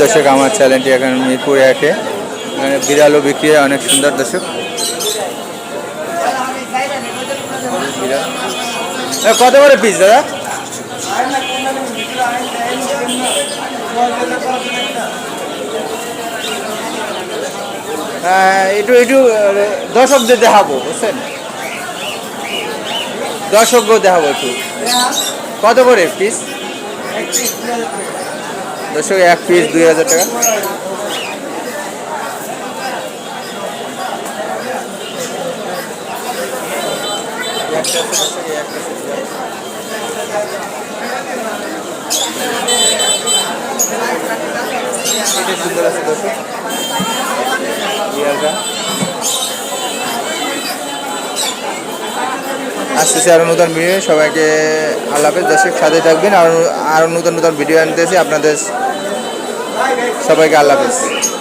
দর্শক আমার চ্যানেলটি এখন মিরপুর একে এখানে বিড়ালও বিক্রি হয় অনেক সুন্দর দর্শক। কত করে পিস দাদা? হ্যাঁ, একটু একটু দর্শকদের দেখাবো বুঝছেন? দর্শকও দেখাবো একটু। কত করে পিস দর্শক এক পিস দুই হাজার টাকা। সুন্দর আছে দর্শক। আসতেছে আরও নতুন ভিডিও সবাইকে হাফেজ, দর্শক সাথে থাকবেন। আর আরও নতুন নতুন ভিডিও আনতেছি। আপনাদের সবাইকে আল্লাহ হাফেজ।